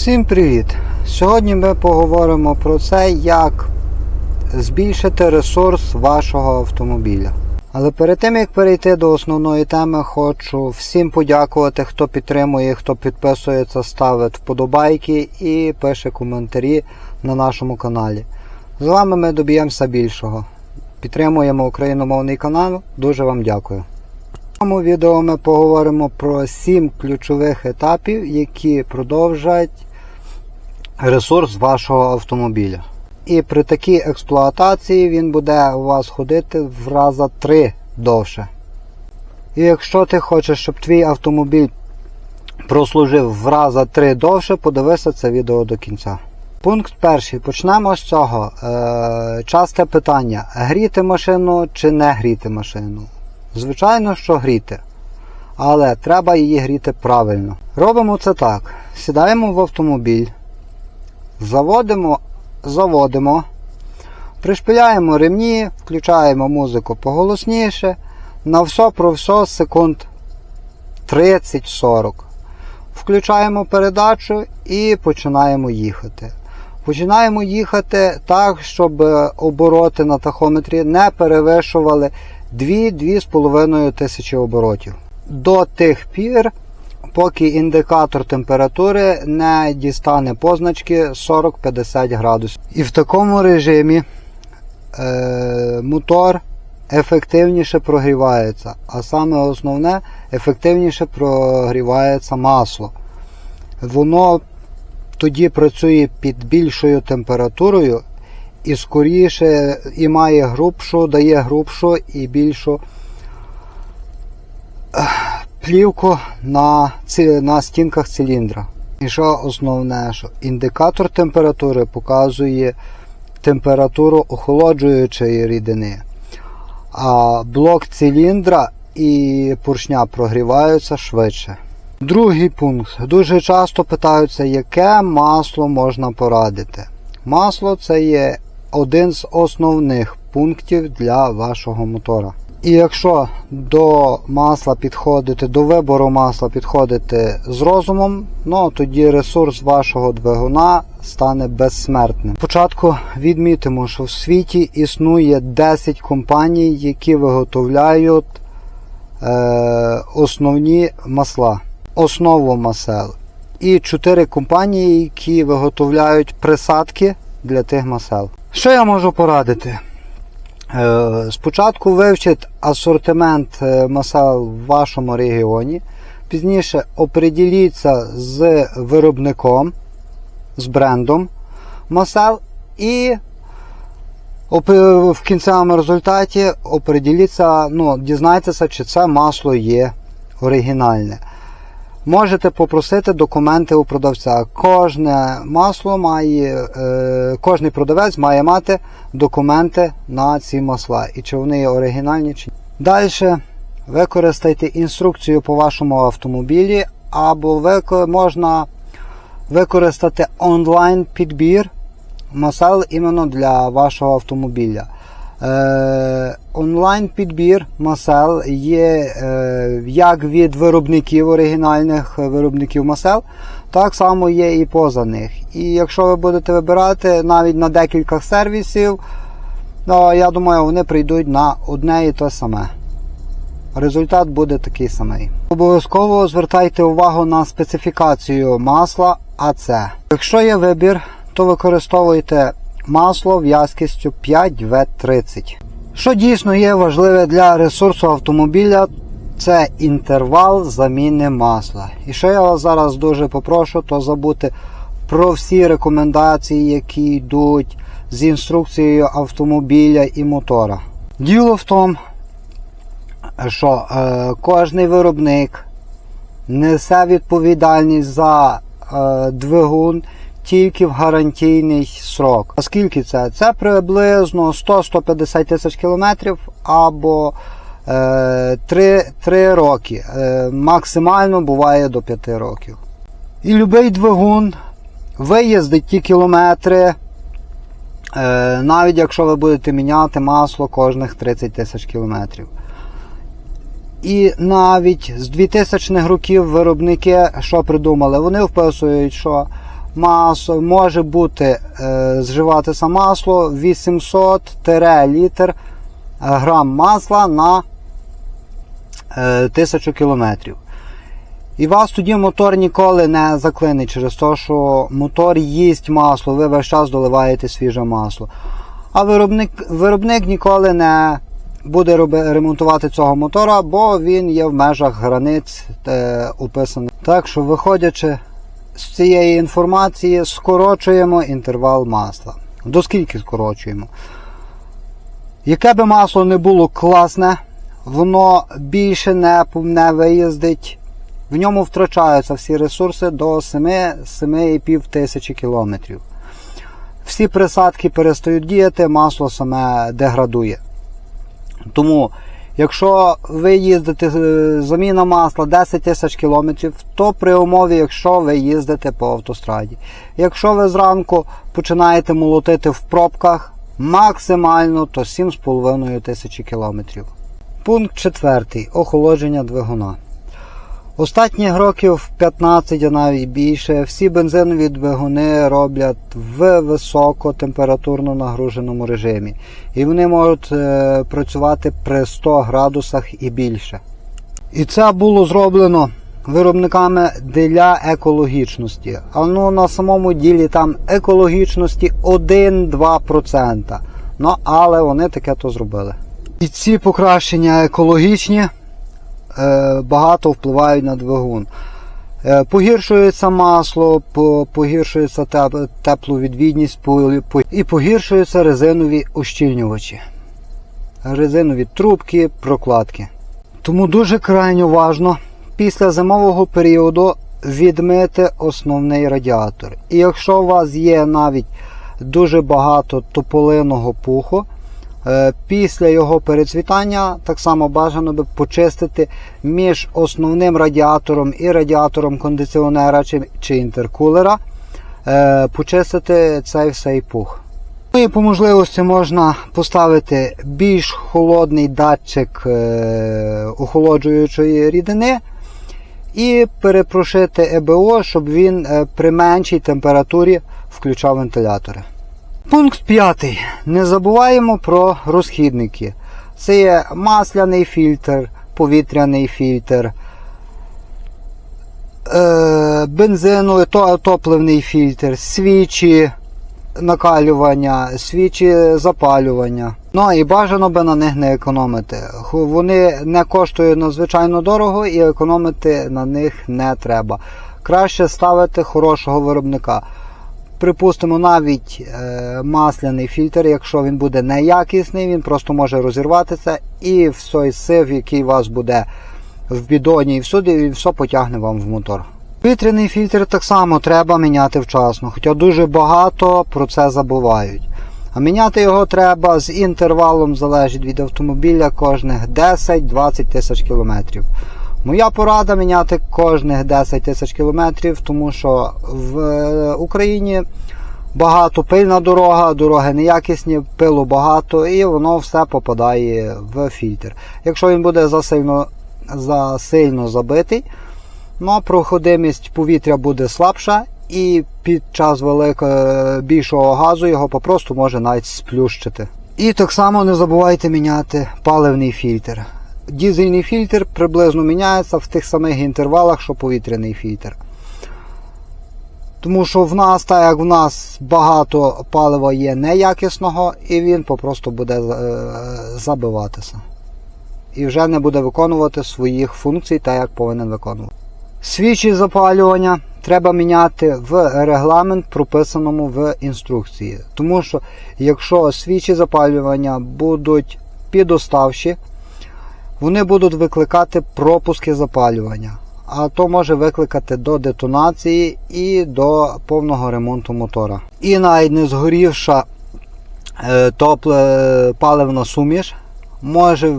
Всім привіт! Сьогодні ми поговоримо про це, як збільшити ресурс вашого автомобіля. Але перед тим як перейти до основної теми, хочу всім подякувати, хто підтримує, хто підписується, ставить вподобайки і пише коментарі на нашому каналі. З вами ми доб'ємося більшого. Підтримуємо україномовний канал. Дуже вам дякую. В цьому відео ми поговоримо про 7 ключових етапів, які продовжать ресурс вашого автомобіля. І при такій експлуатації він буде у вас ходити в раза 3 довше. І якщо ти хочеш, щоб твій автомобіль прослужив в раза 3 довше, подивися це відео до кінця. Пункт перший. Почнемо з цього. Е, часте питання: гріти машину чи не гріти машину? Звичайно, що гріти. Але треба її гріти правильно. Робимо це так: сідаємо в автомобіль, заводимо, заводимо, пришпиляємо ремні, включаємо музику поголосніше. На все про все секунд 30-40. Включаємо передачу і починаємо їхати. Починаємо їхати так, щоб обороти на тахометрі не перевищували 2-2,5 тисячі оборотів. До тих пір, поки індикатор температури не дістане позначки 40-50 градусів. І в такому режимі е, мотор ефективніше прогрівається, а саме основне ефективніше прогрівається масло. Воно тоді працює під більшою температурою і скоріше і має грубшу, дає грубшу і більшу плівку на, на стінках циліндра. І що основне, що індикатор температури показує температуру охолоджуючої рідини, а блок циліндра і поршня прогріваються швидше. Другий пункт. Дуже часто питаються, яке масло можна порадити. Масло це є один з основних пунктів для вашого мотора. І якщо до масла підходити, до вибору масла підходити з розумом, ну тоді ресурс вашого двигуна стане безсмертним. Спочатку відмітимо, що в світі існує 10 компаній, які виготовляють е, основні масла, основу масел. І 4 компанії, які виготовляють присадки для тих масел. Що я можу порадити? Е, Спочатку вивчіть асортимент е, масел в вашому регіоні. Пізніше оприділіться з виробником, з брендом масел і в кінцевому результаті оприділіться, ну, дізнайтеся, чи це масло є оригінальне. Можете попросити документи у продавця. Кожне масло має, е, кожний продавець має мати документи на ці масла. І чи вони є оригінальні чи ні. Далі використайте інструкцію по вашому автомобілі, або вико- можна використати онлайн підбір масел іменно для вашого автомобіля. Е, онлайн підбір масел є е, як від виробників оригінальних виробників масел, так само є і поза них. І якщо ви будете вибирати навіть на декілька сервісів, то я думаю, вони прийдуть на одне і те саме. Результат буде такий самий. Обов'язково звертайте увагу на специфікацію масла АЦ. Якщо є вибір, то використовуйте масло в'язкістю 5В30. Що дійсно є важливе для ресурсу автомобіля, це інтервал заміни масла. І що я вас зараз дуже попрошу, то забути про всі рекомендації, які йдуть з інструкцією автомобіля і мотора. Діло в тому, що е, кожний виробник несе відповідальність за е, двигун тільки в гарантійний срок. А скільки це? Це приблизно 100-150 тисяч кілометрів або е, 3, 3 роки. Е, максимально буває до 5 років. І будь-який двигун виїздить ті кілометри, е, навіть якщо ви будете міняти масло кожних 30 тисяч кілометрів. І навіть з 2000 х років виробники що придумали? Вони вписують, що масло, може бути е, зживатися масло 800 літр грам масла на е, 1000 кілометрів. І вас тоді мотор ніколи не заклине через те, що мотор їсть масло, ви весь час доливаєте свіже масло. А виробник, виробник ніколи не буде роби, ремонтувати цього мотора, бо він є в межах границь е, описаних. Так що, виходячи з цієї інформації, скорочуємо інтервал масла. До скільки скорочуємо? Яке би масло не було класне, воно більше не, не виїздить. В ньому втрачаються всі ресурси до 7-7,5 тисячі кілометрів. Всі присадки перестають діяти, масло саме деградує. Тому, якщо ви їздите е, заміна масла 10 тисяч кілометрів, то при умові, якщо ви їздите по автостраді. Якщо ви зранку починаєте молотити в пробках, максимально то 7,5 тисячі кілометрів. Пункт 4. Охолодження двигуна. Останніх років 15, а навіть більше, всі бензинові двигуни роблять в високотемпературно нагруженому режимі. І вони можуть е, працювати при 100 градусах і більше. І це було зроблено виробниками для екологічності. А ну на самому ділі там екологічності 1-2%. Ну, але вони таке то зробили. І ці покращення екологічні багато впливають на двигун. Е, Погіршується масло, погіршується тепловідвідність і погіршуються резинові ущільнювачі, резинові трубки, прокладки. Тому дуже крайньо важно після зимового періоду відмити основний радіатор. І якщо у вас є навіть дуже багато тополиного пуху, Е, Після його перецвітання так само бажано би почистити між основним радіатором і радіатором кондиціонера чи, інтеркулера, е, почистити цей всей пух. Ну і по можливості можна поставити більш холодний датчик е, охолоджуючої рідини і перепрошити ЕБО, щоб він е, при меншій температурі включав вентилятори. Пункт 5. Не забуваємо про розхідники. Це є масляний фільтр, повітряний фільтр, е, бензину, то- топливний фільтр, свічі накалювання, свічі запалювання. Ну і бажано би на них не економити. Вони не коштують надзвичайно дорого і економити на них не треба. Краще ставити хорошого виробника. Припустимо, навіть е, масляний фільтр, якщо він буде неякісний, він просто може розірватися і все сив, який у вас буде в бідоні і всюди, і все потягне вам в мотор. Повітряний фільтр так само треба міняти вчасно, хоча дуже багато про це забувають. А міняти його треба з інтервалом залежить від автомобіля кожних 10-20 тисяч кілометрів. Моя порада міняти кожних 10 тисяч кілометрів, тому що в е, Україні багато пильна дорога, дороги неякісні, пилу багато і воно все попадає в фільтр. Якщо він буде засильно, засильно забитий, ну, проходимість повітря буде слабша і під час великого більшого газу його попросту може навіть сплющити. І так само не забувайте міняти паливний фільтр. Дізельний фільтр приблизно міняється в тих самих інтервалах, що повітряний фільтр. Тому що в нас, так як в нас багато палива є неякісного, і він попросту буде е, забиватися. І вже не буде виконувати своїх функцій, так як повинен виконувати. Свічі запалювання треба міняти в регламент, прописаному в інструкції. Тому що якщо свічі запалювання будуть підоставші, вони будуть викликати пропуски запалювання. А то може викликати до детонації і до повного ремонту мотора. І навіть не згорівша е, паливна суміш може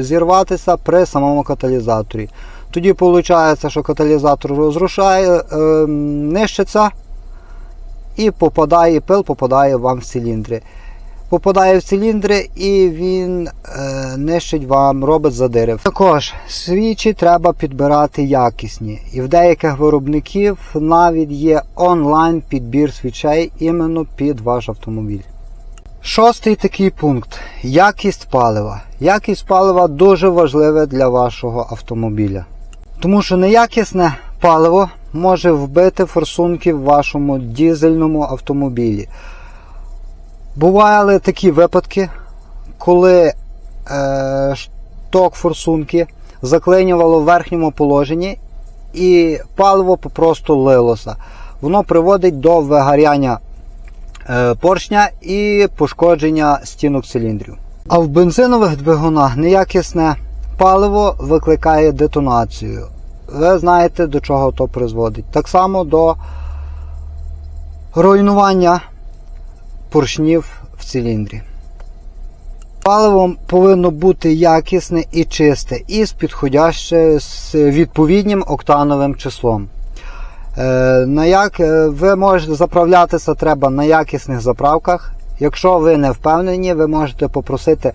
зірватися при самому каталізаторі. Тоді виходить, що каталізатор розрушає, е, нищиться і попадає, пил попадає вам в циліндри. Попадає в циліндри і він е, нищить вам, робить задирив. Також свічі треба підбирати якісні. І в деяких виробників навіть є онлайн підбір свічей іменно під ваш автомобіль. Шостий такий пункт якість палива. Якість палива дуже важливе для вашого автомобіля. Тому що неякісне паливо може вбити форсунки в вашому дізельному автомобілі. Бували такі випадки, коли е, шток форсунки заклинювало в верхньому положенні і паливо просто лилося. Воно приводить до вигоряння е, поршня і пошкодження стінок циліндрів. А в бензинових двигунах неякісне паливо викликає детонацію. Ви знаєте, до чого то призводить. Так само до руйнування поршнів в циліндрі. Паливо повинно бути якісне і чисте, і з підходяще з відповідним октановим числом. Е, на як, е, ви можете заправлятися треба на якісних заправках. Якщо ви не впевнені, ви можете попросити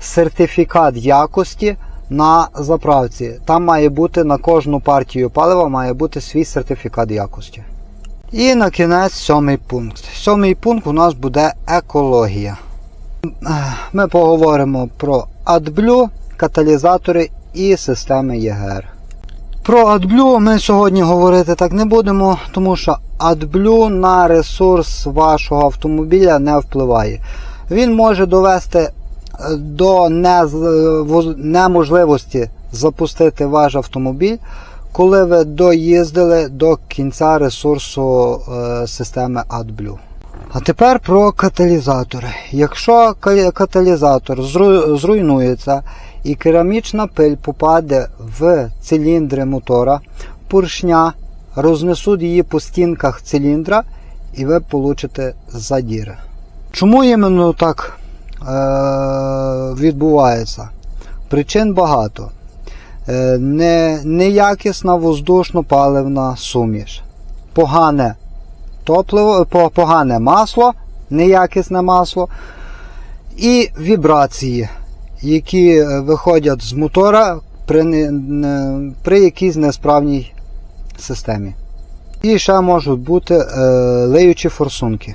сертифікат якості на заправці. Там має бути на кожну партію палива має бути свій сертифікат якості. І на кінець сьомий пункт. Сьомий пункт у нас буде екологія. Ми поговоримо про AdBlue, каталізатори і системи ЄГР. Про AdBlue ми сьогодні говорити так не будемо, тому що AdBlue на ресурс вашого автомобіля не впливає. Він може довести е, до неможливості запустити ваш автомобіль, коли ви доїздили до кінця ресурсу е, системи AdBlue. А тепер про каталізатори. Якщо каталізатор зруйнується і керамічна пиль попаде в циліндри мотора, поршня рознесуть її по стінках циліндра і ви получите задіри. Чому іменно так е- відбувається? Причин багато. Е, не, неякісна воздушно-паливна суміш, погане топливо, по- погане масло, неякісне масло і вібрації, які е, виходять з мотора при, при якійсь несправній системі. І ще можуть бути е, леючі форсунки.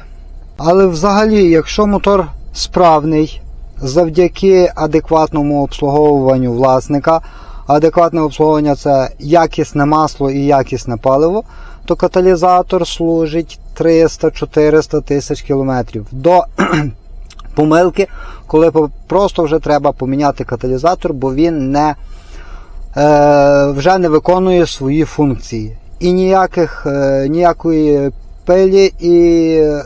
Але взагалі, якщо мотор справний, завдяки адекватному обслуговуванню власника, адекватне обслуговування це якісне масло і якісне паливо, то каталізатор служить 300-400 тисяч кілометрів до помилки, коли просто вже треба поміняти каталізатор, бо він не, е, вже не виконує свої функції. І ніяких, е, ніякої пилі і е,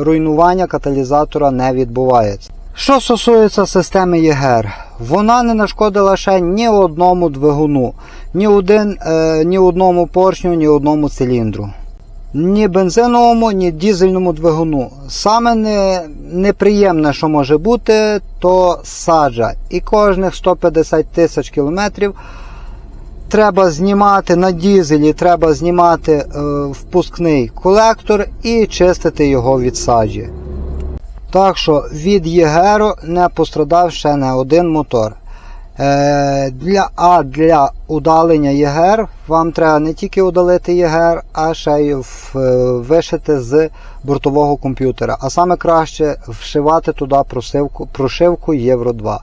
руйнування каталізатора не відбувається. Що стосується системи ЄГР, вона не нашкодила ще ні одному двигуну, ні, один, е, ні одному поршню, ні одному циліндру. Ні бензиновому, ні дізельному двигуну. Саме не, неприємне, що може бути, то саджа. І кожних 150 тисяч кілометрів треба знімати на дізелі, треба знімати е, впускний колектор і чистити його від саджі. Так що від ЄГЕРу не пострадав ще не один мотор. Е, для, а для удалення ЄГЕР вам треба не тільки удалити ЄГЕР, а ще й в- е, вишити з бортового комп'ютера. А саме краще вшивати туди прошивку, прошивку Євро 2.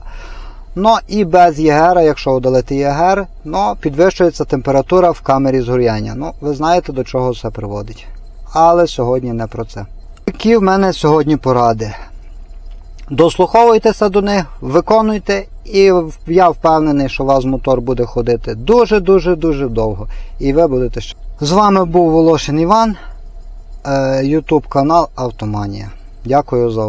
Ну і без ЄГЕРа, якщо удалити ЄГЕР, ну, підвищується температура в камері згоряння. Ну, ви знаєте, до чого це приводить. Але сьогодні не про це. Які в мене сьогодні поради. Дослуховуйтеся до них, виконуйте, і я впевнений, що у вас мотор буде ходити дуже-дуже дуже довго. І ви будете ще. З вами був Волошин Іван, YouTube канал Автоманія. Дякую за увагу.